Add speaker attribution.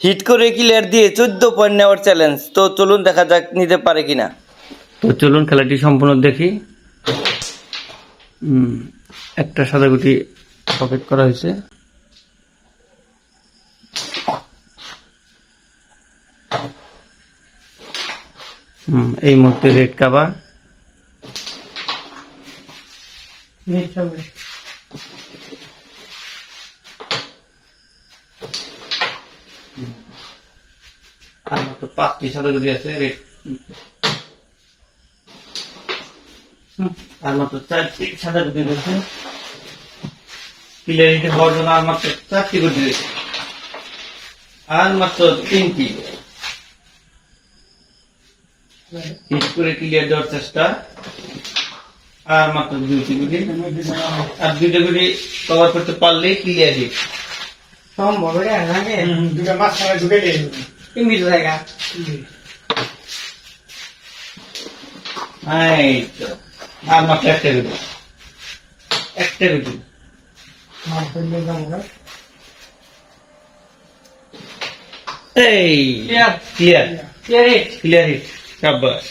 Speaker 1: Hit করে clear দিয়ে চোদ্দ পয়েন্ট নেওয়ার চ্যালেঞ্জ তো চলুন দেখা যাক নিতে পারে কিনা। তো চলুন খেলাটি সম্পূর্ণ দেখি। হুম, একটা সাদা গুটি পকেট করা হয়েছে। হুম, এই মুহূর্তে রেড কাবার আর মাত্র পাঁচটি সাদা আছে রেড আর মাত্র চারটি সাদা রয়েছে হওয়ার জন্য আর মাত্র চারটি রয়েছে আর মাত্র তিনটি। করে ক্লিয়ার দেওয়ার চেষ্টা। আর মাত্র আর দুইটা গুটি কভার করতে পারলেই ক্লিয়ার
Speaker 2: সম্ভব রে
Speaker 3: দুটা মাছ খাওয়া ঢুকে নেই
Speaker 2: ইংলিশ জায়গা
Speaker 1: এই তো আর মাত্র একটা গুটি একটা
Speaker 3: যাব
Speaker 1: এই. ক্লিয়ার
Speaker 2: ক্লিয়ার
Speaker 1: ক্লিয়ার হিট সাব্বাস